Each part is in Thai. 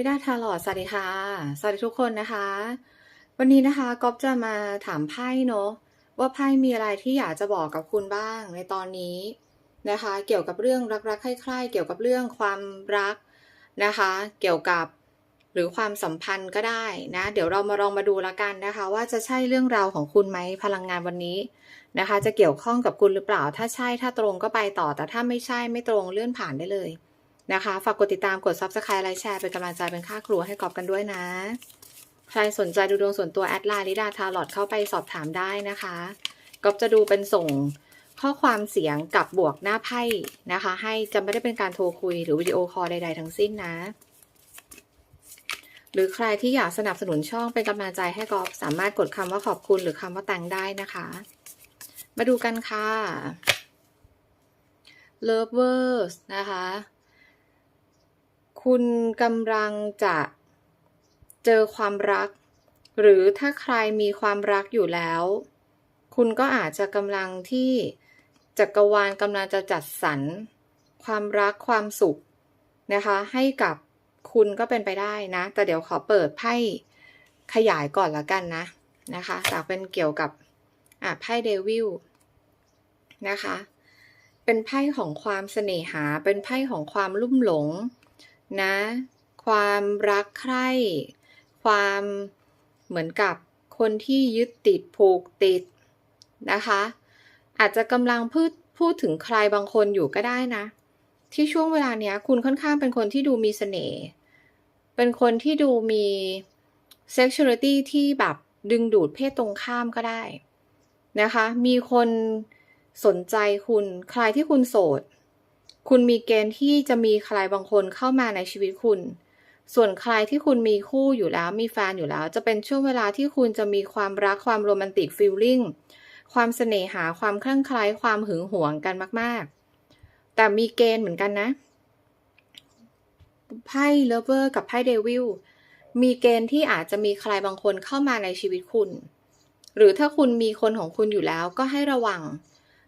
ลิดาทาลอดสวัสดีค่ะ สวัสดีทุกคนนะคะ วันนี้นะคะก๊อฟจะมาถามไพ่เนาะว่าไพ่มีอะไรที่อยากจะบอกกับคุณบ้างในตอนนี้นะคะ เกี่ยวกับเรื่องรักๆใคร่ๆเกี่ยวกับเรื่องความรักนะคะ เกี่ยวกับหรือความสัมพันธ์ก็ได้นะ เดี๋ยวเรามาลองมาดูละกันนะคะ ว่าจะใช่เรื่องราวของคุณไหมพลังงานวันนี้นะคะ จะเกี่ยวข้องกับคุณหรือเปล่า ถ้าใช่ถ้าตรงก็ไปต่อแต่ถ้าไม่ใช่ไม่ตรงเลื่อนผ่านได้เลย นะคะ ฝากกดติดตามกด subscribe ไลค์แชร์เป็นกำลังใจเป็นค่าครัวให้กอบกันด้วยนะ ใครสนใจดูดวงส่วนตัวแอดไลน์ลิดาทาลอดเข้าไปสอบถามได้นะคะกอบจะดูเป็นส่งข้อความเสียงกับบวกหน้าไพ่นะคะ ให้จะไม่ได้เป็นการโทรคุยหรือวิดีโอคอลใดๆทั้งสิ้นนะ หรือใครที่อยากสนับสนุนช่องเป็นกำลังใจให้กอบสามารถกดคำว่าขอบคุณหรือคำว่าแตงได้นะคะ มาดูกันค่ะ lovers นะคะ คุณกำลังจะเจอความรัก หรือถ้าใครมีความรักอยู่แล้ว คุณก็อาจจะกำลังที่จักรวาลกำลังจะจัดสรรความรักความสุขนะคะ ให้กับคุณก็เป็นไปได้นะ แต่เดี๋ยวขอเปิดไพ่ขยายก่อนละกันนะนะคะแต่เป็นเกี่ยวกับอะไพ่เดวิลนะคะ เป็นไพ่ของความเสน่หา เป็นไพ่ของความลุ่มหลง นะ ความรักใคร่ความเหมือนกับคนที่ยึดติดผูกติดนะคะ อาจจะกำลังพูดพูดถึงใครบางคนอยู่ก็ได้นะ ที่ช่วงเวลาเนี้ย คุณค่อนข้างเป็นคนที่ดูมีเสน่ห์เป็นคนที่ดูมี sexuality ที่แบบดึงดูดเพศตรงข้ามก็ได้นะคะ มีคนสนใจคุณ ใครที่คุณโสด คุณมีเกณฑ์ที่จะมีใครบางคนเข้ามาในชีวิตคุณ ส่วนใครที่คุณมีคู่อยู่แล้วมีแฟนอยู่แล้ว จะเป็นช่วงเวลาที่คุณจะมีความรักความโรแมนติกฟีลลิ่งความเสน่หาความคลั่งไคล้ความหึงหวงกันมาก ๆ แต่มีเกณฑ์เหมือนกันนะไพ่เลเวอร์กับไพ่เดวิลมีเกณฑ์ที่อาจจะมีใครบางคนเข้ามาในชีวิตคุณ หรือถ้าคุณมีคนของคุณอยู่แล้วก็ให้ระวัง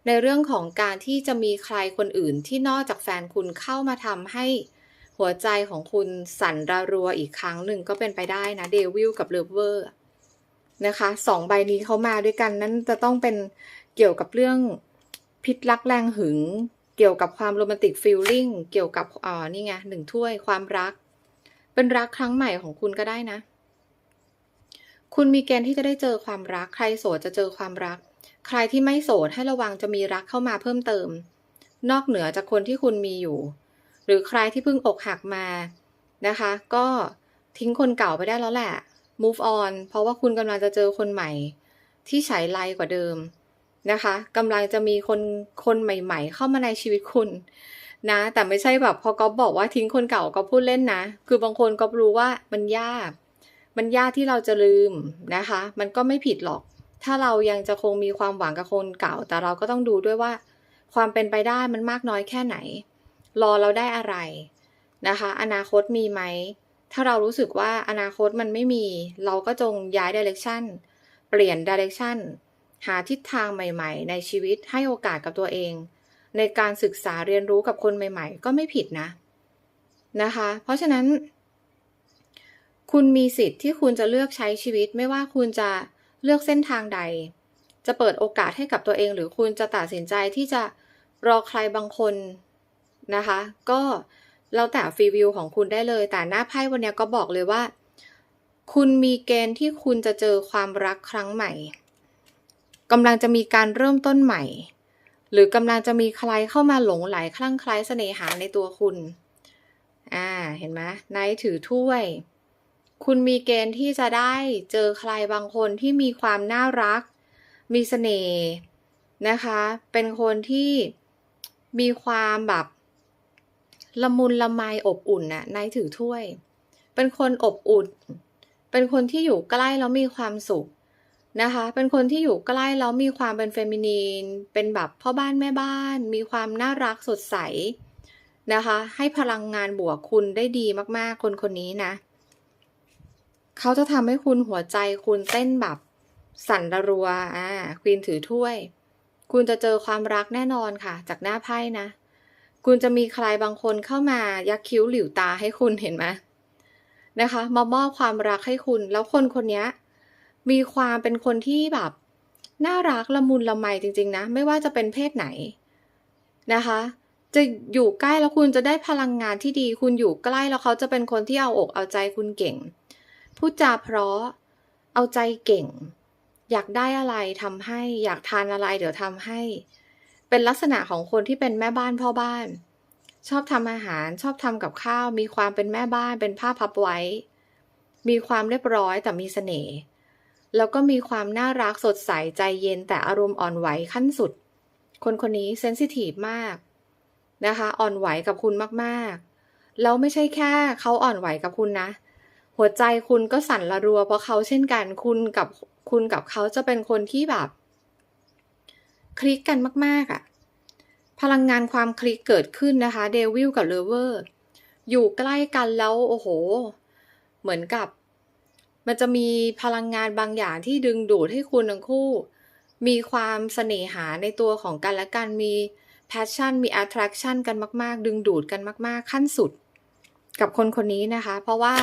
ในเรื่องของการที่จะมีใครคนอื่นที่นอกจากแฟนคุณเข้ามาทำให้หัวใจของคุณสั่นระรัวอีกครั้งหนึ่งก็เป็นไปได้นะเดวิลกับเลเวอร์นะคะสองใบนี้เขามาด้วยกันนั้นจะต้องเป็นเกี่ยวกับเรื่องพิษรักแรงหึง เกี่ยวกับความโรแมนติกฟีลลิ่งเกี่ยวกับอ่านี่ไงหนึ่งถ้วยความรัก เป็นรักครั้งใหม่ของคุณก็ได้นะ คุณมีเกณฑ์ที่จะได้เจอความรักใครโสดจะเจอความรัก ใครที่ไม่โสดให้ระวังจะมีรักเข้ามาเพิ่มเติม นอกเหนือจากคนที่คุณมีอยู่ หรือใครที่เพิ่งอกหักมานะคะ ก็ทิ้งคนเก่าไปได้แล้วแหละ move on เพราะว่าคุณกำลังจะเจอคนใหม่ ที่ฉายไลกว่าเดิมนะคะกำลังจะมีคนคนใหม่ ๆ เข้ามาในชีวิตคุณนะ แต่ไม่ใช่แบบพอก๊อฟบอกว่าทิ้งคนเก่าก็พูดเล่นนะ คือบางคนก็รู้ว่ามันยาก มันยากที่เราจะลืมนะคะ มันก็ไม่ผิดหรอก ถ้าเรายังจะคงมีความหวังกับคนเก่า แต่เราก็ต้องดูด้วยว่า ความเป็นไปได้มันมากน้อยแค่ไหน รอเราได้อะไรนะคะ อนาคตมีไหม ถ้าเรารู้สึกว่าอนาคตมันไม่มี เราก็จงย้ายดิเรกชันเปลี่ยนดิเรกชันหาทิศทางใหม่ๆ ในชีวิตให้โอกาสกับตัวเอง ในการศึกษาเรียนรู้กับคนใหม่ ๆ ก็ไม่ผิดนะนะคะ เพราะฉะนั้น คุณมีสิทธิ์ที่คุณจะเลือกใช้ชีวิตไม่ว่าคุณจะ เลือกเส้นทางใด จะเปิดโอกาสให้กับตัวเอง หรือคุณจะตัดสินใจที่จะรอใครบางคนนะคะ ก็แล้วแต่ฟรีวิวของคุณได้เลย แต่หน้าไพ่วันนี้ก็บอกเลยว่า คุณมีเกณฑ์ที่คุณจะเจอความรักครั้งใหม่กำลังจะมีการเริ่มต้นใหม่ หรือกำลังจะมีใครเข้ามาหลงไหลคลั่งไคล้เสน่หาในตัวคุณ อ่า เห็นไหมนท์ถือถ้วย คุณมีเกณฑ์ที่จะได้เจอใครบางคนที่มีความน่ารัก มีเสน่ห์นะคะ เป็นคนที่มีความแบบละมุนละไมอบอุ่นน่ะนท์ถือถ้วย เป็นคนอบอุ่น เป็นคนที่อยู่ใกล้แล้วมีความสุขนะคะ เป็นคนที่อยู่ใกล้แล้วมีความเป็นเฟมินีน เป็นแบบพ่อบ้านแม่บ้าน มีความน่ารักสดใสนะคะ ให้พลังงานบวกคุณได้ดีมากๆ คนคนนี้นะ เขาจะทำให้คุณหัวใจคุณเต้นแบบสั่นระรัว อ่า ควีนถือถ้วย คุณจะเจอความรักแน่นอนค่ะ จากหน้าไพ่นะ คุณจะมีใครบางคนเข้ามายักคิ้วหลิวตาให้คุณเห็นไหมนะคะ มามอบความรักให้คุณ แล้วคนคนนี้มีความเป็นคนที่แบบ น่ารักละมุนละไมจริง ๆ นะ ไม่ว่าจะเป็นเพศไหนนะคะ จะอยู่ใกล้แล้วคุณจะได้พลังงานที่ดี คุณอยู่ใกล้แล้วเขาจะเป็นคนที่เอาอกเอาใจคุณเก่ง พูดจาเพราะ เอาใจเก่ง อยากได้อะไรทำให้ อยากทานอะไรเดี๋ยวทำให้ เป็นลักษณะของคนที่เป็นแม่บ้านพ่อบ้าน ชอบทำอาหาร ชอบทำกับข้าว มีความเป็นแม่บ้าน เป็นผ้าพับไว้ มีความเรียบร้อยแต่มีเสน่ห์แล้วก็มีความน่ารักสดใสใจเย็นแต่อารมณ์อ่อนไหวขั้นสุด คนคนนี้เซนซิทีฟมากนะคะ อ่อนไหวกับคุณมากๆ แล้วไม่ใช่แค่เขาอ่อนไหวกับคุณนะ หัวใจคุณก็สั่นระรัว เพราะเขาเช่นกันคุณกับคุณกับเขาจะเป็นคนที่แบบ คลิกกันมาก ๆอะ่ะ พลังงานความคลิกเกิดขึ้นนะคะเดวิลกับเลเวอร์อยู่ใกล้กันแล้วโอ้โห เหมือนกับ มันจะมีพลังงานบางอย่างที่ดึงดูดให้คุณทั้งคู่ มีความเสน่หาในตัวของกันและกันมี passion มี attraction กันมาก ๆ ดึงดูดกันมาก ๆ ขั้นสุด กับคนคนนี้นะคะ เพราะว่า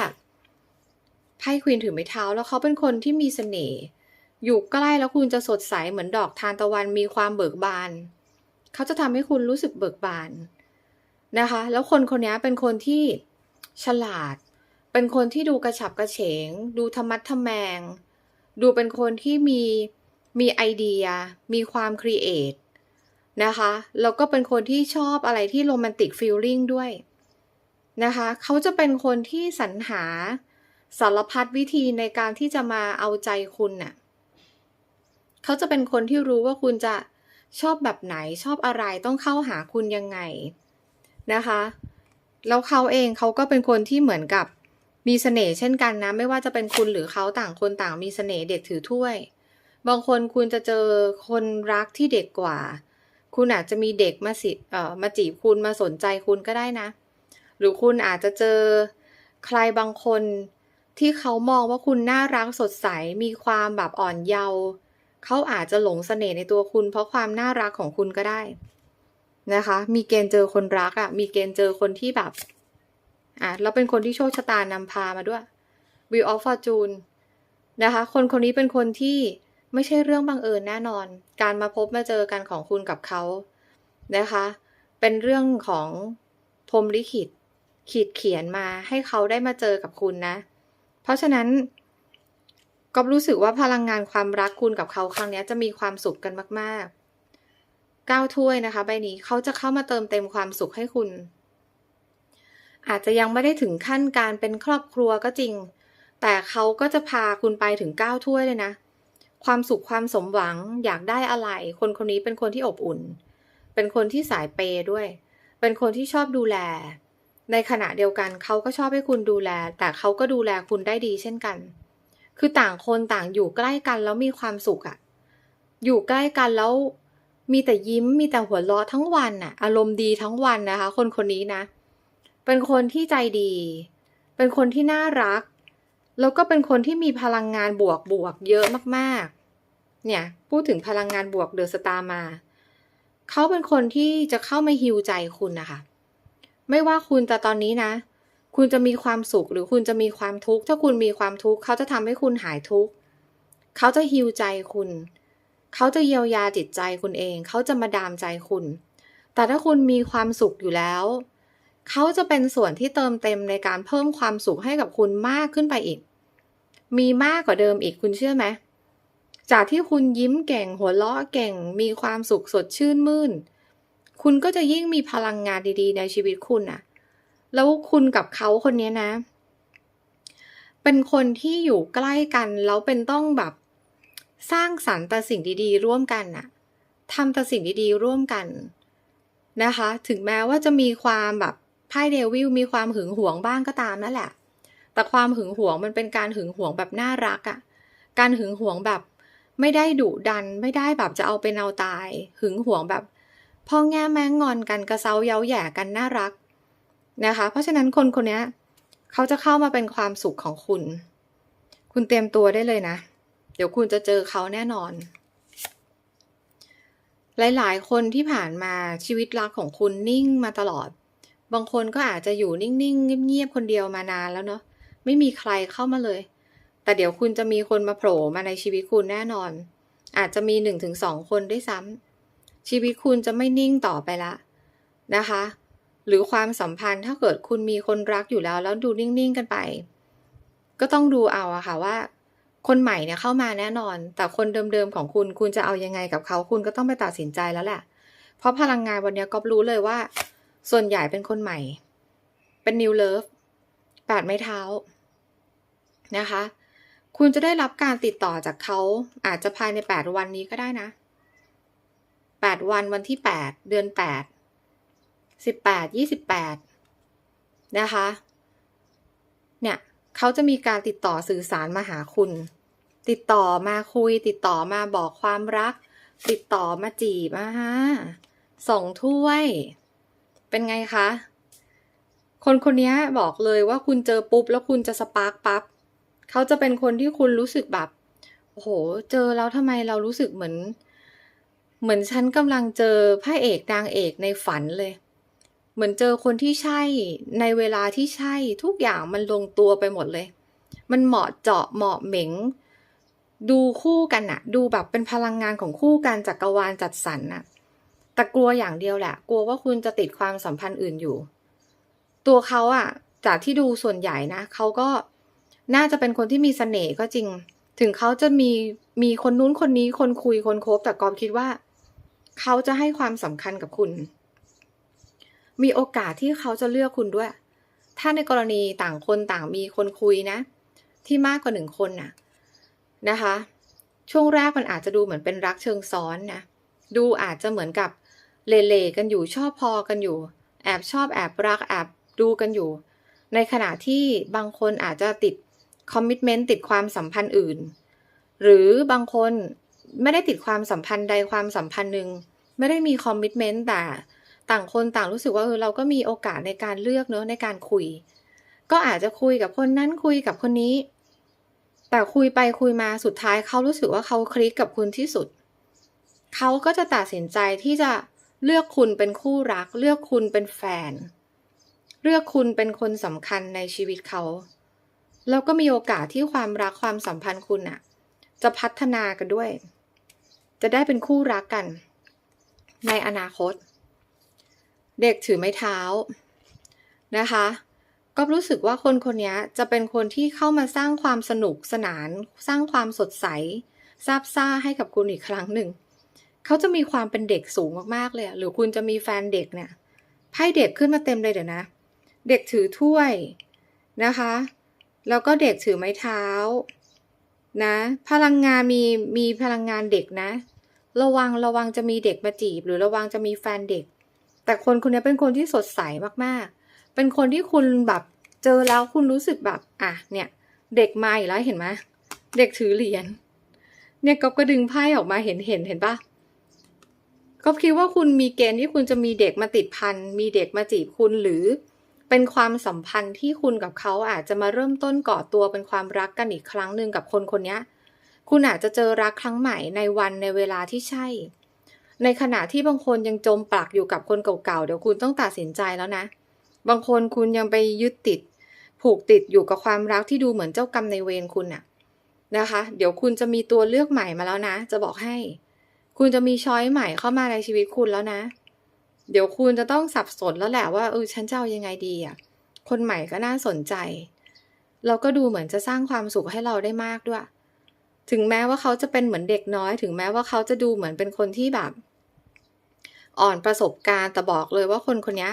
ไพ่ควีนถือไม้เท้าแล้วเขาเป็นคนที่มีเสน่ห์อยู่ใกล้แล้วคุณจะสดใสเหมือนดอกทานตะวันมีความเบิกบาน เขาจะทำให้คุณรู้สึกเบิกบานนะคะ แล้วคนคนนี้เป็นคนที่ฉลาด เป็นคนที่ดูกระฉับกระเฉง ดูธรรมัดทแมง ดูเป็นคนที่มีมีไอเดีย มีความครีเอทนะคะ แล้วก็เป็นคนที่ชอบอะไรที่โรแมนติกฟีลลิ่งด้วยนะคะ เขาจะเป็นคนที่สรรหา สารพัดวิธีในการที่จะมาเอาใจคุณน่ะเขาจะเป็นคนที่รู้ว่าคุณจะชอบแบบไหนชอบอะไรต้องเข้าหาคุณยังไงนะคะแล้วเขาเองเขาก็เป็นคนที่เหมือนกับมีเสน่ห์เช่นกันนะ ไม่ว่าจะเป็นคุณหรือเขาต่างคนต่างมีเสน่ห์เด็กถือถ้วย บางคนคุณจะเจอคนรักที่เด็กกว่า คุณอาจจะมีเด็กมาสิเอ่อมาจีบคุณมาสนใจคุณก็ได้นะ หรือคุณอาจจะเจอใครบางคน ที่เขามองว่าคุณน่ารักสดใสมีความแบบอ่อนเยาว์เขาอาจจะหลงเสน่ห์ในตัวคุณ เพราะความน่ารักของคุณก็ได้นะคะ มีเกณฑ์เจอคนรักอะ่ะ มีเกณฑ์เจอคนที่แบบ อะแล้วเป็นคนที่โชคชะตานำพามาด้วย Wheel of Fortune นะคะ คนคนนี้เป็นคนที่ไม่ใช่เรื่องบังเอิญแน่นอน การมาพบมาเจอกันของคุณกับเขานะคะ เป็นเรื่องของพรหมลิขิต ขีดเขียนมาให้เขาได้มาเจอกับคุณนะ เพราะฉะนั้นก็รู้สึกว่าพลังงานความรักคุณกับเขาครั้งนี้จะมีความสุขกันมากๆก้าวถ้วยนะคะใบนี้เขาจะเข้ามาเติมเต็มความสุขให้คุณ อาจจะยังไม่ได้ถึงขั้นการเป็นครอบครัวก็จริง แต่เขาก็จะพาคุณไปถึงก้าวถ้วยเลยนะ ความสุขความสมหวังอยากได้อะไร คนคนนี้เป็นคนที่อบอุ่น เป็นคนที่สายเปย์ด้วย เป็นคนที่ชอบดูแล ในขณะเดียวกันเขาก็ชอบให้คุณดูแล แต่เขาก็ดูแลคุณได้ดีเช่นกัน คือต่างคนต่างอยู่ใกล้กันแล้วมีความสุขอะอยู่ใกล้กันแล้วมีแต่ยิ้มมีแต่หัวเราะทั้งวันน่ะ อารมณ์ดีทั้งวันนะคะ คนคนนี้นะ เป็นคนที่ใจดี เป็นคนที่น่ารัก แล้วก็เป็นคนที่มีพลังงานบวกบวกเยอะมากๆ เนี่ย พูดถึงพลังงานบวกเดอะสตาร์มา เขาเป็นคนที่จะเข้ามาฮิวใจคุณนะคะ ไม่ว่าคุณจะตอนนี้นะ คุณจะมีความสุขหรือคุณจะมีความทุกข์ ถ้าคุณมีความทุกข์เขาจะทำให้คุณหายทุกข์เขาจะฮิวใจคุณ เขาจะเยียวยาจิตใจคุณเอง เขาจะมาดามใจคุณ แต่ถ้าคุณมีความสุขอยู่แล้ว เขาจะเป็นส่วนที่เติมเต็มในการเพิ่มความสุขให้กับคุณมากขึ้นไปอีก มีมากกว่าเดิมอีกคุณเชื่อไหมจากที่คุณยิ้มเก่งหัวเราะเก่ง มีความสุขสดชื่นมื่น คุณก็จะยิ่งมีพลังงานดีๆ ในชีวิตคุณน่ะ แล้วคุณกับเขาคนนี้นะ เป็นคนที่อยู่ใกล้กันแล้วเป็นต้องแบบสร้างสรรค์แต่สิ่งดีๆ ร่วมกันน่ะทำแต่สิ่งดีๆ ร่วมกันนะคะ ถึงแม้ว่าจะมีความแบบไพ่เดวิลมีความหึงหวงบ้างก็ตามนั่นแหละ แต่ความหึงหวงมันเป็นการหึงหวงแบบน่ารักอะ่ะ การหึงหวงแบบไม่ได้ดุดันไม่ได้แบบจะเอาเป็นเอาตาย หึงหวงแบบ พ่อแง่แม่งอนกันกระเซาเย้าแย่กันน่ารักนะคะ เพราะฉะนั้นคนคนนี้เขาจะเข้ามาเป็นความสุขของคุณ คุณเตรียมตัวได้เลยนะ เดี๋ยวคุณจะเจอเขาแน่นอน หลายๆ คนที่ผ่านมาชีวิตรักของคุณนิ่งมาตลอด บางคนก็อาจจะอยู่นิ่งๆเงียบๆคนเดียวมานานแล้วเนาะ ไม่มีใครเข้ามาเลย แต่เดี๋ยวคุณจะมีคนมาโผล่มาในชีวิตคุณแน่นอน อาจจะมีหนึ่งถึงสองคนด้วยซ้ำ ชีวิตคุณจะไม่นิ่งต่อไปละนะคะ หรือความสัมพันธ์ถ้าเกิดคุณมีคนรักอยู่แล้ว แล้วดูนิ่งๆกันไป ก็ต้องดูเอาอะค่ะว่า คนใหม่เนี่ยเข้ามาแน่นอน แต่คนเดิมๆของคุณคุณจะเอายังไงกับเขาคุณก็ต้องไปตัดสินใจแล้วแหละ เพราะพลังงานวันนี้ก็รู้เลยว่า ส่วนใหญ่เป็นคนใหม่ เป็น new love แปดไม้เท้านะคะ คุณจะได้รับการติดต่อจากเขาอาจจะภายในแปดวันนี้ก็ได้นะ แปดวันวันที่แปดเดือนแปดสิบแปดยี่สิบแปดนะคะ เนี่ยเขาจะมีการติดต่อสื่อสารมาหาคุณ ติดต่อมาคุย ติดต่อมาบอกความรัก ติดต่อมาจีบอะฮะส่งถ้วย เป็นไงคะ คนคนนี้บอกเลยว่าคุณเจอปุ๊บ แล้วคุณจะสปาร์กปั๊บเขาจะเป็นคนที่คุณรู้สึกแบบโอ้โห เจอแล้วทำไมเรารู้สึกเหมือน เหมือนฉันกำลังเจอพระเอกนางเอกในฝันเลย เหมือนเจอคนที่ใช่ในเวลาที่ใช่ทุกอย่างมันลงตัวไปหมดเลย มันเหมาะเจาะเหมาะเหม็ง ดูคู่กันอะดูแบบเป็นพลังงานของคู่กันจักรวาลจัดสรรอะแต่กลัวอย่างเดียวแหละ กลัวว่าคุณจะติดความสัมพันธ์อื่นอยู่ ตัวเขาอะจากที่ดูส่วนใหญ่นะเขาก็น่าจะเป็นคนที่มีเสน่ห์ก็จริง ถึงเขาจะมีมีคนนู้นคนนี้คนคุยคนคบแต่กอมคิดว่า เขาจะให้ความสำคัญกับคุณ มีโอกาสที่เขาจะเลือกคุณด้วย ถ้าในกรณีต่างคนต่างมีคนคุยนะ ที่มากกว่าหนึ่งคนน่ะนะคะ ช่วงแรกมันอาจจะดูเหมือนเป็นรักเชิงซ้อนนะ ดูอาจจะเหมือนกับเลเลกันอยู่ชอบพอกันอยู่ แอบชอบแอบรักแอบดูกันอยู่ ในขณะที่บางคนอาจจะติดคอมมิชเมนต์ติดความสัมพันธ์อื่น หรือบางคน ไม่ได้ติดความสัมพันธ์ใดความสัมพันธ์หนึ่งไม่ได้มีคอมมิชเมนต์แต่ต่างคนต่างรู้สึกว่าเออเราก็มีโอกาสในการเลือกเนอะในการคุย ก็อาจจะคุยกับคนนั้นคุยกับคนนี้ แต่คุยไปคุยมาสุดท้ายเขารู้สึกว่าเขาคลิกกับคุณที่สุด เขาก็จะตัดสินใจที่จะเลือกคุณเป็นคู่รัก เลือกคุณเป็นแฟน เลือกคุณเป็นคนสำคัญในชีวิตเขาแล้วก็มีโอกาสที่ความรักความสัมพันธ์คุณอะจะพัฒนากันด้วย จะได้เป็นคู่รักกัน ในอนาคต เด็กถือไม้เท้านะคะ ก็รู้สึกว่าคนคนนี้จะเป็นคนที่เข้ามาสร้างความสนุกสนาน สร้างความสดใสซาบซ่าให้กับคุณอีกครั้งหนึ่ง เขาจะมีความเป็นเด็กสูงมากๆเลย หรือคุณจะมีแฟนเด็กเนี่ยไพ่เด็กขึ้นมาเต็มเลยเดี๋ยวนะ เด็กถือถ้วยนะคะ แล้วก็เด็กถือไม้เท้า นะ พลังงานมีมีพลังงานเด็กนะ ระวังระวังจะมีเด็กมาจีบ หรือระวังจะมีแฟนเด็ก แต่คนคนนี้เป็นคนที่สดใสมากๆ เป็นคนที่คุณแบบเจอแล้วคุณรู้สึกแบบอะเนี่ย เด็กมาอีกแล้วเห็นไหมเด็กถือเหรียญเนี่ยก๊อฟก็ดึงไพ่ออกมาเห็นเห็นเห็นปะก๊อฟคิดว่าคุณมีเกณฑ์ที่คุณจะมีเด็กมาติดพันมีเด็กมาจีบคุณหรือ เป็นความสัมพันธ์ที่คุณกับเขาอาจจะมาเริ่มต้นก่อตัวเป็นความรักกันอีกครั้งหนึ่งกับคนคนนี้คุณอาจจะเจอรักครั้งใหม่ในวันในเวลาที่ใช่ ในขณะที่บางคนยังจมปลักอยู่กับคนเก่าๆ เดี๋ยวคุณต้องตัดสินใจแล้วนะ บางคนคุณยังไปยึดติด ผูกติดอยู่กับความรักที่ดูเหมือนเจ้ากรรมในเวรคุณน่ะนะคะ เดี๋ยวคุณจะมีตัวเลือกใหม่มาแล้วนะ จะบอกให้ คุณจะมีช้อยใหม่เข้ามาในชีวิตคุณแล้วนะ เดี๋ยวคุณจะต้องสับสนแล้วแหละว่าเออฉันจะเอายังไงดีอะ คนใหม่ก็น่าสนใจ เราก็ดูเหมือนจะสร้างความสุขให้เราได้มากด้วย ถึงแม้ว่าเขาจะเป็นเหมือนเด็กน้อย ถึงแม้ว่าเขาจะดูเหมือนเป็นคนที่แบบ อ่อนประสบการณ์แต่บอกเลยว่าคนคนนี้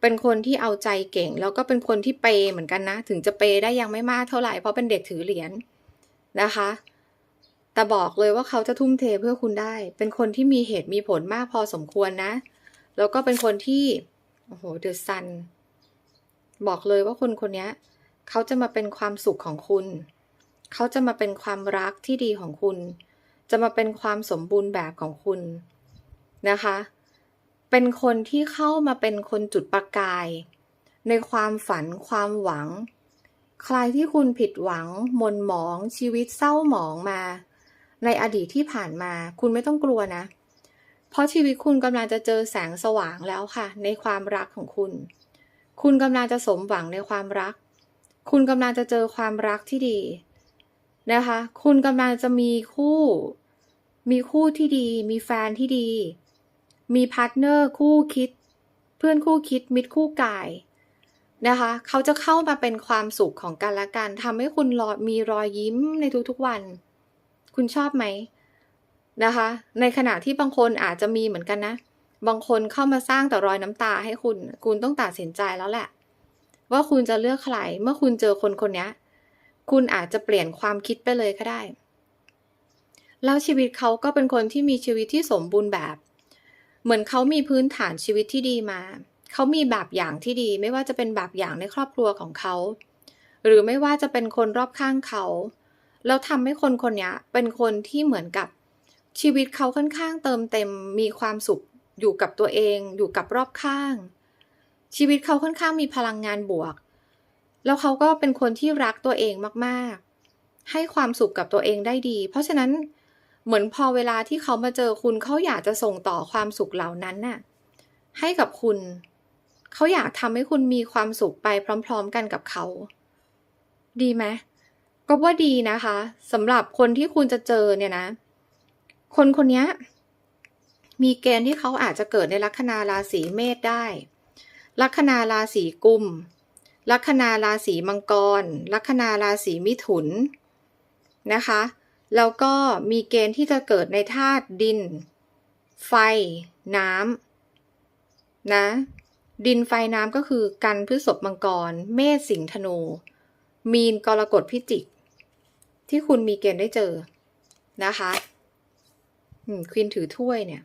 เป็นคนที่เอาใจเก่ง แล้วก็เป็นคนที่เปย์เหมือนกันนะ ถึงจะเปย์ได้ยังไม่มากเท่าไหร่เพราะเป็นเด็กถือเหรียญนะคะ แต่บอกเลยว่าเขาจะทุ่มเทเพื่อคุณได้ เป็นคนที่มีเหตุมีผลมากพอสมควรนะ แล้วก็เป็นคนที่โอ้โหเดอะซัน บอกเลยว่าคนคนนี้เขาจะมาเป็นความสุขของคุณ เขาจะมาเป็นความรักที่ดีของคุณ จะมาเป็นความสมบูรณ์แบบของคุณนะคะ เป็นคนที่เข้ามาเป็นคนจุดประกาย ในความฝันความหวัง ใครที่คุณผิดหวังมนหมองชีวิตเศร้าหมองมา ในอดีตที่ผ่านมา คุณไม่ต้องกลัวนะเพราะชีวิตคุณกำลังจะเจอแสงสว่างแล้วค่ะ ในความรักของคุณ คุณกำลังจะสมหวังในความรัก คุณกำลังจะเจอความรักที่ดีนะคะ คุณกำลังจะมีคู่ มีคู่ที่ดี มีแฟนที่ดี มีพาร์ทเนอร์คู่คิด เพื่อนคู่คิดมิตรคู่กายนะคะ เขาจะเข้ามาเป็นความสุขของกันและกันทำให้คุณรอยมีรอยยิ้มในทุกๆวัน คุณชอบไหม นะคะ ในขณะที่บางคนอาจจะมีเหมือนกันนะ บางคนเข้ามาสร้างแต่รอยน้ำตาให้คุณ คุณต้องตัดสินใจแล้วแหละ ว่าคุณจะเลือกใคร เมื่อคุณเจอคนคนนี้คุณอาจจะเปลี่ยนความคิดไปเลยก็ได้ แล้วชีวิตเขาก็เป็นคนที่มีชีวิตที่สมบูรณ์แบบ เหมือนเขามีพื้นฐานชีวิตที่ดีมา เขามีแบบอย่างที่ดี ไม่ว่าจะเป็นแบบอย่างในครอบครัวของเขา หรือไม่ว่าจะเป็นคนรอบข้างเขา แล้วทำให้คนคนนี้เป็นคนที่เหมือนกับ ชีวิตเขาค่อนข้างเติมเต็มมีความสุขอยู่กับตัวเองอยู่กับรอบข้าง ชีวิตเขาค่อนข้างมีพลังงานบวก แล้วเขาก็เป็นคนที่รักตัวเองมากๆ ให้ความสุขกับตัวเองได้ดี เพราะฉะนั้นเหมือนพอเวลาที่เขามาเจอคุณเขาอยากจะส่งต่อความสุขเหล่านั้นน่ะให้กับคุณ เขาอยากทำให้คุณมีความสุขไปพร้อม ๆ กันกับเขา ดีไหมก็ว่าดีนะคะสำหรับคนที่คุณจะเจอเนี่ยนะ คนคนนี้มีเกณฑ์ที่เขาอาจจะเกิดในลัคนาราศีเมษได้ ลัคนาราศีกุม ลัคนาราศีมังกร ลัคนาราศีมิถุนนะคะ แล้วก็มีเกณฑ์ที่จะเกิดในธาตุดิน ไฟ น้ำนะ ดินไฟน้ำก็คือกันพฤษภมังกร เมษสิงห์ธนู มีนกรกฎพิจิก ที่คุณมีเกณฑ์ได้เจอนะคะ ควินถือถ้วยเนี่ย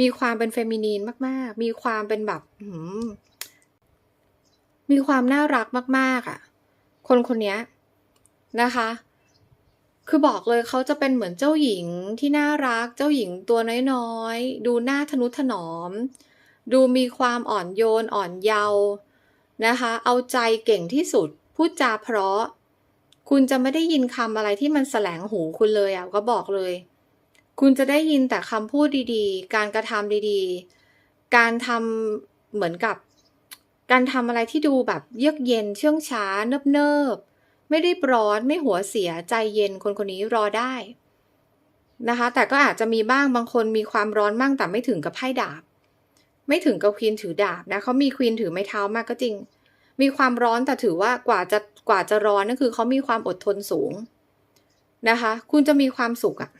มีความเป็นเฟมินีนมาก ๆ มีความเป็นแบบมีความน่ารักมาก ๆอะ คนคนนี้นะคะ คือบอกเลยเขาจะเป็นเหมือนเจ้าหญิงที่น่ารัก เจ้าหญิงตัวน้อยๆ ดูหน่าทนุถนอม ดูมีความอ่อนโยนอ่อนเยาว์นะคะ เอาใจเก่งที่สุด พูดจาเพราะ คุณจะไม่ได้ยินคำอะไรที่มันแสลงหูคุณเลยอะก็บอกเลย คุณจะได้ยินแต่คำพูดดีๆ การกระทำดีๆ การทำเหมือนกับ การทำอะไรที่ดูแบบเยือกเย็น เชื่องช้า เนิบๆ ไม่ได้ร้อนไม่หัวเสียใจเย็นคนคนนี้รอได้นะคะ แต่ก็อาจจะมีบ้างบางคนมีความร้อนมั่งแต่ไม่ถึงกับไพ่ดาบ ไม่ถึงกับควีนถือดาบนะเขามีควีนถือไม้เท้ามากก็จริง มีความร้อนแต่ถือว่ากว่าจะกว่าจะร้อนนั่นคือเขามีความอดทนสูงนะคะ คุณจะมีความสุขอะ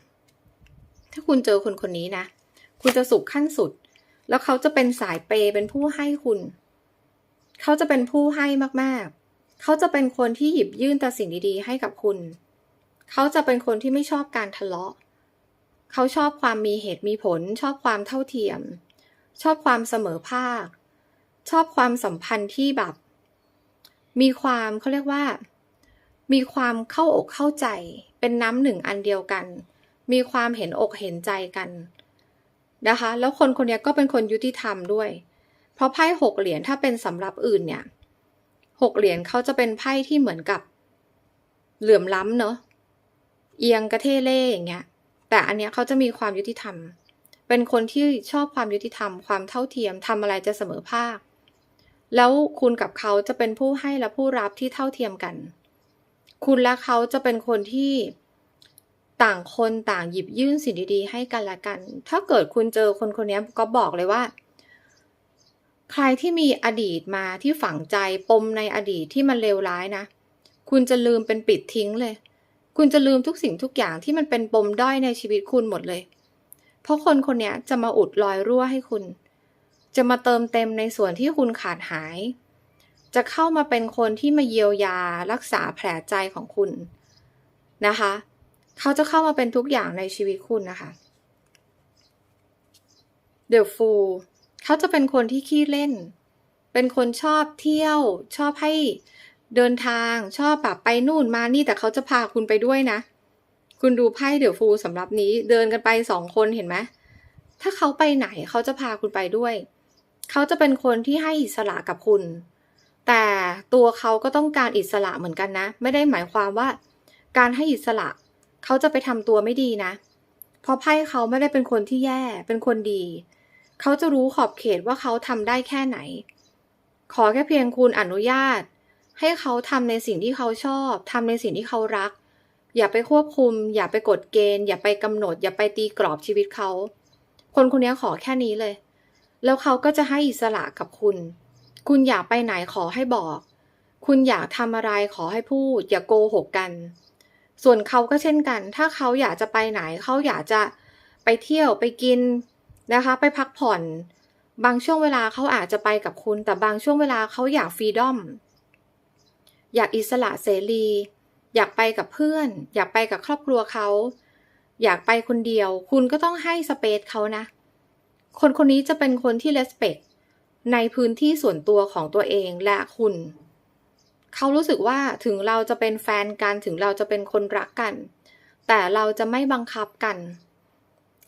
ถ้าคุณเจอคนคนนี้นะ คุณจะสุขขั้นสุด แล้วเขาจะเป็นสายเปเป็นผู้ให้คุณ เขาจะเป็นผู้ให้มากๆ เขาจะเป็นคนที่หยิบยื่นแต่สิ่งดีๆ ให้กับคุณ เขาจะเป็นคนที่ไม่ชอบการทะเลาะ เขาชอบความมีเหตุมีผล ชอบความเท่าเทียม ชอบความเสมอภาค ชอบความสัมพันธ์ที่แบบ มีความเขาเรียกว่ามีความเข้าอกเข้าใจเป็นน้ำหนึ่งอันเดียวกัน มีความเห็นอกเห็นใจกันนะคะ แล้วคนคนนี้ก็เป็นคนยุติธรรมด้วย เพราะไพ่หกเหรียญถ้าเป็นสำหรับอื่นเนี่ยหกเหรียญเขาจะเป็นไพ่ที่เหมือนกับ เหลื่อมล้ำเนอะเอียงกระเทเล่อย่างเงี้ย แต่อันเนี้ยเขาจะมีความยุติธรรม เป็นคนที่ชอบความยุติธรรม ความเท่าเทียมทำอะไรจะเสมอภาค แล้วคุณกับเขาจะเป็นผู้ให้และผู้รับที่เท่าเทียมกัน คุณและเขาจะเป็นคนที่ ต่างคนต่างหยิบยื่นสิ่งดีๆ ให้กันและกัน ถ้าเกิดคุณเจอคนคนนี้ก็บอกเลยว่า ใครที่มีอดีตมาที่ฝังใจปมในอดีตที่มันเลวร้ายนะ คุณจะลืมเป็นปิดทิ้งเลย คุณจะลืมทุกสิ่งทุกอย่างที่มันเป็นปมด้อยในชีวิตคุณหมดเลย เพราะคนคนนี้จะมาอุดรอยรั่วให้คุณ จะมาเติมเต็มในส่วนที่คุณขาดหาย จะเข้ามาเป็นคนที่มาเยียวยารักษาแผลใจของคุณนะคะ เขาจะเข้ามาเป็นทุกอย่างในชีวิตคุณนะคะ เดอะฟูลเขาจะเป็นคนที่ขี้เล่น เป็นคนชอบเที่ยว ชอบให้เดินทาง ชอบแบบไปนู่นมานี่แต่เขาจะพาคุณไปด้วยนะ คุณดูไพ่เดอะฟูลสำหรับนี้เดินกันไปสองคนเห็นไหมถ้าเขาไปไหนเขาจะพาคุณไปด้วย เขาจะเป็นคนที่ให้อิสระกับคุณ แต่ตัวเขาก็ต้องการอิสระเหมือนกันนะ ไม่ได้หมายความว่า การให้อิสระ เขาจะไปทำตัวไม่ดีนะ เพราะไพ่เขาไม่ได้เป็นคนที่แย่ เป็นคนดี เขาจะรู้ขอบเขตว่าเขาทำได้แค่ไหน ขอแค่เพียงคุณอนุญาต ให้เขาทำในสิ่งที่เขาชอบทำในสิ่งที่เขารัก อย่าไปควบคุม อย่าไปกดเกณฑ์ อย่าไปกำหนด อย่าไปตีกรอบชีวิตเขา คนคนนี้ขอแค่นี้เลย แล้วเขาก็จะให้อิสระกับคุณ คุณอยากไปไหนขอให้บอก คุณอยากทำอะไรขอให้พูด อย่าโกหกกัน ส่วนเขาก็เช่นกัน ถ้าเขาอยากจะไปไหนเขาอยากจะไปเที่ยวไปกินนะคะ ไปพักผ่อน บางช่วงเวลาเขาอาจจะไปกับคุณ แต่บางช่วงเวลาเขาอยากฟรีดอม อยากอิสระเสรี อยากไปกับเพื่อน อยากไปกับครอบครัวเขา อยากไปคนเดียว คุณก็ต้องให้สเปซเขานะ คนคนนี้จะเป็นคนที่เลสเปกในพื้นที่ส่วนตัวของตัวเองและคุณ เขารู้สึกว่าถึงเราจะเป็นแฟนกันถึงเราจะเป็นคนรักกัน แต่เราจะไม่บังคับกัน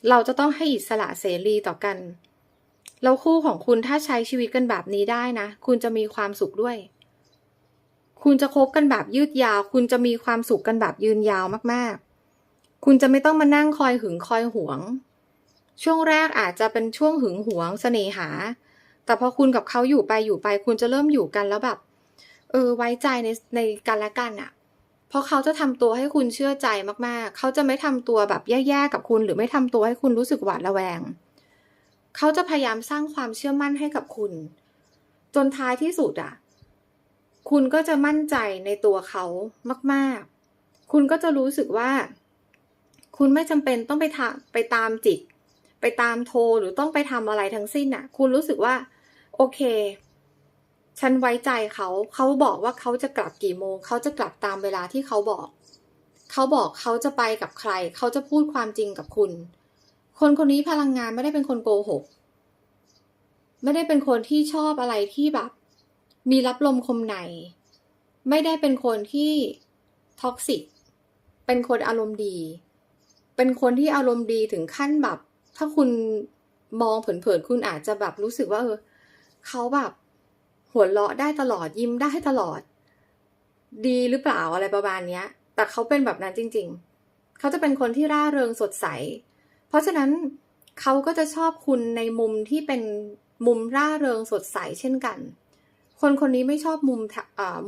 เราจะต้องให้อิสระเสรีต่อกัน แล้วคู่ของคุณถ้าใช้ชีวิตกันแบบนี้ได้นะ คุณจะมีความสุขด้วย คุณจะคบกันแบบยืดยาว คุณจะมีความสุขกันแบบยืนยาวมากๆ คุณจะไม่ต้องมานั่งคอยหึงคอยหวง ช่วงแรกอาจจะเป็นช่วงหึงหวงเสน่หา แต่พอคุณกับเขาอยู่ไปอยู่ไป คุณจะเริ่มอยู่กันแล้วแบบ เออไว้ใจในในกันและกันอะเพราะเขาจะทำตัวให้คุณเชื่อใจมากๆ เขาจะไม่ทำตัวแบบแย่ๆกับคุณ หรือไม่ทำตัวให้คุณรู้สึกหวาดระแวง เขาจะพยายามสร้างความเชื่อมั่นให้กับคุณ จนท้ายที่สุดอะคุณก็จะมั่นใจในตัวเขามาก ๆ คุณก็จะรู้สึกว่า คุณไม่จำเป็นต้องไปทาไปตามจิตไปตามโทรหรือต้องไปทำอะไรทั้งสิ้นอะคุณรู้สึกว่า โอเค ฉันไว้ใจเขา เขาบอกว่าเขาจะกลับกี่โมง เขาจะกลับตามเวลาที่เขาบอก เขาบอกเขาจะไปกับใคร เขาจะพูดความจริงกับคุณ คนคนนี้พลังงานไม่ได้เป็นคนโกหก ไม่ได้เป็นคนที่ชอบอะไรที่แบบ มีรับลมคมใน ไม่ได้เป็นคนที่ท็อกซิก เป็นคนอารมณ์ดี เป็นคนที่อารมณ์ดีถึงขั้นแบบ ถ้าคุณมองเผินๆ คุณอาจจะแบบรู้สึกว่าเออเขาแบบ หัวเราะได้ตลอดยิ้มได้ตลอด ดีหรือเปล่าอะไรประมาณนี้แต่เขาเป็นแบบนั้นจริง ๆ เขาจะเป็นคนที่ร่าเริงสดใส เพราะฉะนั้นเขาก็จะชอบคุณในมุมที่เป็นมุมร่าเริงสดใสเช่นกัน คนคนนี้ไม่ชอบมุม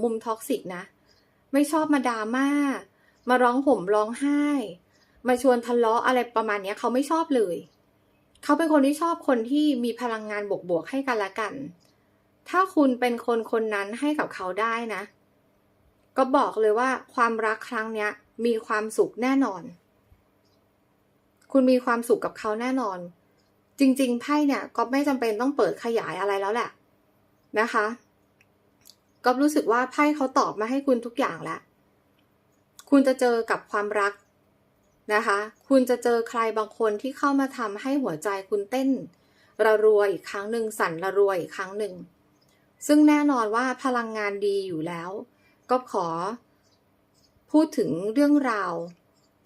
มุมท็อกซิกนะ ไม่ชอบมาดราม่า มาร้องห่มร้องไห้ มาชวนทะเลาะอะไรประมาณนี้เขาไม่ชอบเลย เขาเป็นคนที่ชอบคนที่มีพลังงานบวกๆให้กันและกัน ถ้าคุณเป็นคนคนนั้นให้กับเขาได้นะ ก็บอกเลยว่าความรักครั้งเนี้ย มีความสุขแน่นอน คุณมีความสุขกับเขาแน่นอน จริง ๆ ไพ่เนี่ยก็ไม่จำเป็นต้องเปิดขยายอะไรแล้วแหละ นะคะก็รู้สึกว่าไพ่เขาตอบมาให้คุณทุกอย่างแล้ว คุณจะเจอกับความรักนะคะ คุณจะเจอใครบางคนที่เข้ามาทำให้หัวใจคุณเต้น ระรัวอีกครั้งหนึ่งสั่นระรัวอีกครั้งหนึ่ง ซึ่งแน่นอนว่าพลังงานดีอยู่แล้ว ก็ขอ พูดถึงเรื่องราว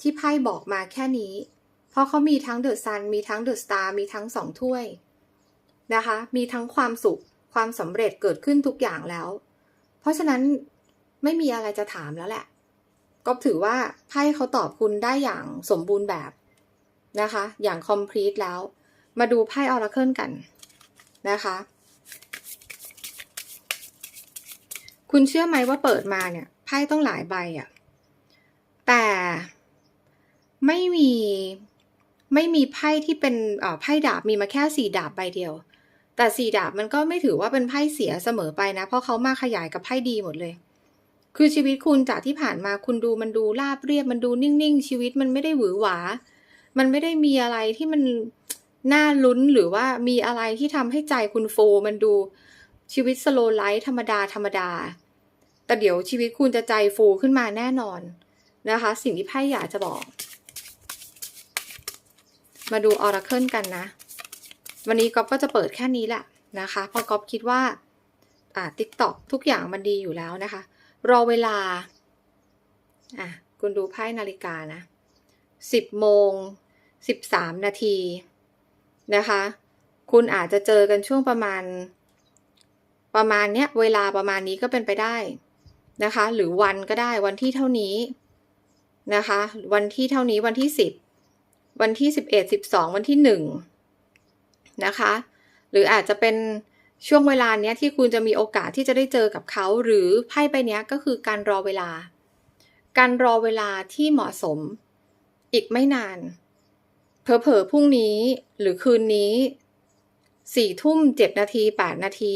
ที่ไพ่บอกมาแค่นี้ เพราะเขามีทั้งเดอะซันมีทั้งเดอะสตาร์มีทั้งสองถ้วยนะคะ มีทั้งความสุขความสำเร็จเกิดขึ้นทุกอย่างแล้ว เพราะฉะนั้นไม่มีอะไรจะถามแล้วแหละ ก็ถือว่าไพ่เขาตอบคุณได้อย่างสมบูรณ์แบบนะคะ อย่าง complete แล้ว มาดูไพ่ออราเคิลกันนะคะ คุณเชื่อไหมว่าเปิดมาเนี่ยไพ่ต้องหลายใบอะ่ะ แต่ไม่มีไม่มีไพ่ที่เป็นไพ่ดาบมีมาแค่สี่ดาบใบเดียว แต่สี่ดาบมันก็ไม่ถือว่าเป็นไพ่เสียเสมอไปนะ เพราะเขามาขยายกับไพ่ดีหมดเลย คือชีวิตคุณจากที่ผ่านมาคุณดูมันดูราบเรียบมันดูนิ่งๆ ชีวิตมันไม่ได้หวือหวา มันไม่ได้มีอะไรที่มันน่าลุ้นหรือว่ามีอะไรที่ทำให้ใจคุณโฟมันดู ชีวิตสโลไลท์ธรรมดาธรรมดา แต่เดี๋ยวชีวิตคุณจะใจฟูขึ้นมาแน่นอนนะคะ สิ่งที่ไพ่อยากจะบอก มาดูออราเคิลกันนะ วันนี้ก๊อฟก็จะเปิดแค่นี้แหละนะคะเพราะก๊อฟคิดว่าอ่าติ๊กต็อกทุกอย่างมันดีอยู่แล้วนะคะ รอเวลาอะคุณดูไพ่นาฬิกานะสิบโมงสิบสามนาทีนะคะ คุณอาจจะเจอกันช่วงประมาณ ประมาณเนี้ยเวลาประมาณนี้ก็เป็นไปได้นะคะ หรือวันก็ได้วันที่เท่านี้นะคะ วันที่เท่านี้วันที่สิบวันที่สิบเอ็ดสิบสองวันที่หนึ่งนะคะ หรืออาจจะเป็นช่วงเวลาเนี้ยที่คุณจะมีโอกาสที่จะได้เจอกับเขาหรือไพ่ใบเนี้ยก็คือการรอเวลา การรอเวลาที่เหมาะสม อีกไม่นานเผลอๆพรุ่งนี้หรือคืนนี้สี่ทุ่มเจ็ดนาทีแปดนาที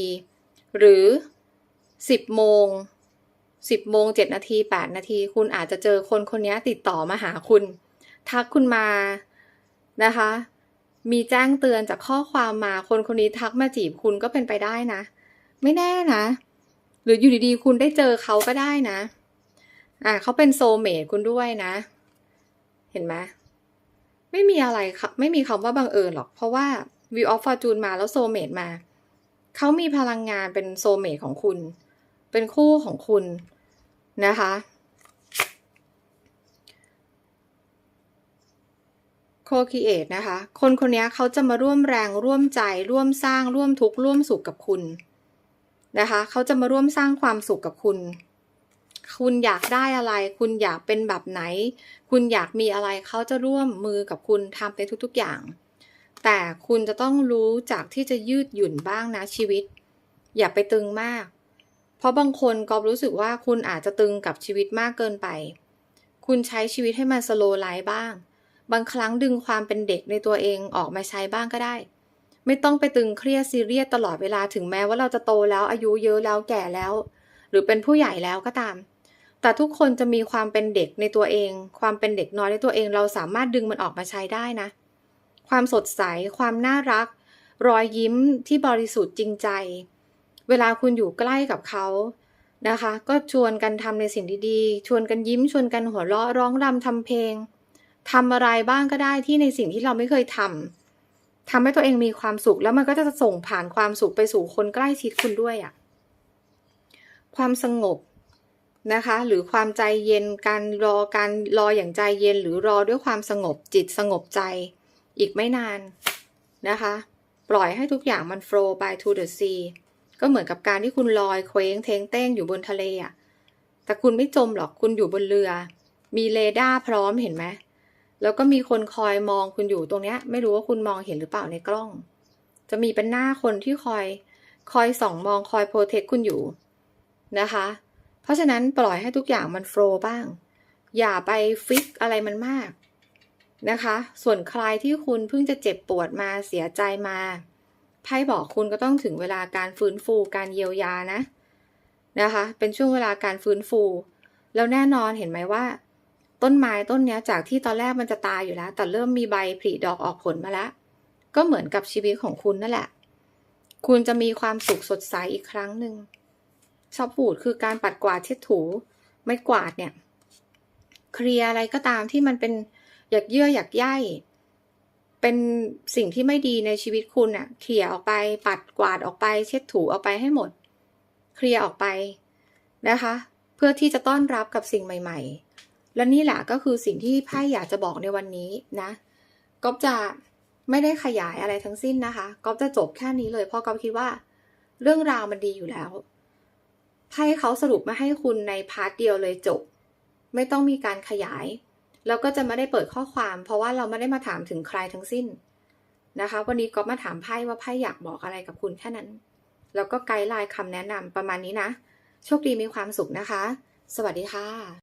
หรือสิบโมงสิบโมงเจ็ดนาทีแปดนาที คุณอาจจะเจอคนคนนี้ติดต่อมาหาคุณ ทักคุณมานะคะ มีแจ้งเตือนจากข้อความมาคนคนนี้ทักมาจีบคุณก็เป็นไปได้นะ ไม่แน่นะ หรืออยู่ดีๆ คุณได้เจอเขาก็ได้นะ อ่าเขาเป็นโซเมทคุณด้วยนะ เห็นไหมไม่มีอะไรค่ะไม่มีคำว่าบังเอิญหรอก เพราะว่า View of Fortune มาแล้วโซเมทมา เขามีพลังงานเป็นโซเมทของคุณ เป็นคู่ของคุณนะคะ โคคิเอทนะคะ คนคนนี้เขาจะมาร่วมแรงร่วมใจ ร่วมสร้างร่วมทุกข์ร่วมสุขกับคุณนะคะ เขาจะมาร่วมสร้างความสุขกับคุณ คุณอยากได้อะไร คุณอยากเป็นแบบไหน คุณอยากมีอะไร เขาจะร่วมมือกับคุณทำในทุก ๆ อย่าง แต่คุณจะต้องรู้จักที่จะยืดหยุ่นบ้างนะชีวิต อย่าไปตึงมาก เพราะบางคนก็รู้สึกว่าคุณอาจจะตึงกับชีวิตมากเกินไป คุณใช้ชีวิตให้มันสโลไลฟ์บ้าง บางครั้งดึงความเป็นเด็กในตัวเองออกมาใช้บ้างก็ได้ ไม่ต้องไปตึงเครียดซีเรียสตลอดเวลาถึงแม้ว่าเราจะโตแล้วอายุเยอะแล้วแก่แล้ว หรือเป็นผู้ใหญ่แล้วก็ตาม แต่ทุกคนจะมีความเป็นเด็กในตัวเอง ความเป็นเด็กน้อยในตัวเอง เราสามารถดึงมันออกมาใช้ได้นะ ความสดใส ความน่ารัก รอยยิ้มที่บริสุทธิ์จริงใจ เวลาคุณอยู่ใกล้กับเขานะคะ ก็ชวนกันทำในสิ่งดีๆ ชวนกันยิ้ม ชวนกันหัวเราะร้องรำทำเพลงทำอะไรบ้างก็ได้ที่ในสิ่งที่เราไม่เคยทำทำให้ตัวเองมีความสุขแล้วมันก็จะส่งผ่านความสุขไปสู่คนใกล้ชิดคุณด้วยอะ่ะความสงบนะคะ หรือความใจเย็นการรอการรออย่างใจเย็นหรือรอด้วยความสงบจิตสงบใจ อีกไม่นานนะคะ ปล่อยให้ทุกอย่างมัน flow by to the sea ก็เหมือนกับการที่คุณลอยเคว้งเทงเต้งอยู่บนทะเลอะ่ะแต่คุณไม่จมหรอกคุณอยู่บนเรือ มีเรดาร์พร้อมเห็นไหมแล้วก็มีคนคอยมองคุณอยู่ตรงเนี้ย ไม่รู้ว่าคุณมองเห็นหรือเปล่าในกล้อง จะมีเป็นหน้าคนที่คอยคอยส่องมองคอยโปรเทคคุณอยู่นะคะ เพราะฉะนั้นปล่อยให้ทุกอย่างมันโฟล์บ้าง อย่าไปฟิกอะไรมันมาก นะคะ ส่วนใครที่คุณเพิ่งจะเจ็บปวดมาเสียใจมาไพ่บอกคุณก็ต้องถึงเวลาการฟื้นฟูการเยียวยานะนะคะ เป็นช่วงเวลาการฟื้นฟู แล้วแน่นอนเห็นไหมว่า ต้นไม้ต้นนี้จากที่ตอนแรกมันจะตายอยู่แล้ว แต่เริ่มมีใบผลิดอกออกผลมาแล้ว ก็เหมือนกับชีวิตของคุณนั่นแหละ คุณจะมีความสุขสดใสอีกครั้งหนึ่งชอบพูดคือการปัดกวาดเช็ดถู ไม่กวาดเนี่ย เคลียร์อะไรก็ตามที่มันเป็น อยากเยื่ออยากย่ายเป็นสิ่งที่ไม่ดีในชีวิตคุณอะเคลียออกไปปัดกวาดออกไป เช็ดถูออกไปให้หมด เคลียร์ออกไปนะคะ เพื่อที่จะต้อนรับกับสิ่งใหม่ ๆ และนี่แหละก็คือสิ่งที่ไพ่อยากจะบอกในวันนี้นะก๊อฟจะไม่ได้ขยายอะไรทั้งสิ้นนะคะก๊อฟจะจบแค่นี้เลย เพราะก๊อฟคิดว่า เรื่องราวมันดีอยู่แล้วไพ่เขาสรุปมาให้คุณในพาร์ทเดียวเลยจบ ไม่ต้องมีการขยาย เราก็จะไม่ได้เปิดข้อความ เพราะว่าเราไม่ได้มาถามถึงใครทั้งสิ้นนะคะ วันนี้ก็มาถามไพ่ว่าไพ่อยากบอกอะไรกับคุณแค่นั้น แล้วก็ไกด์ไลน์คำแนะนำประมาณนี้นะ โชคดีมีความสุขนะคะ สวัสดีค่ะ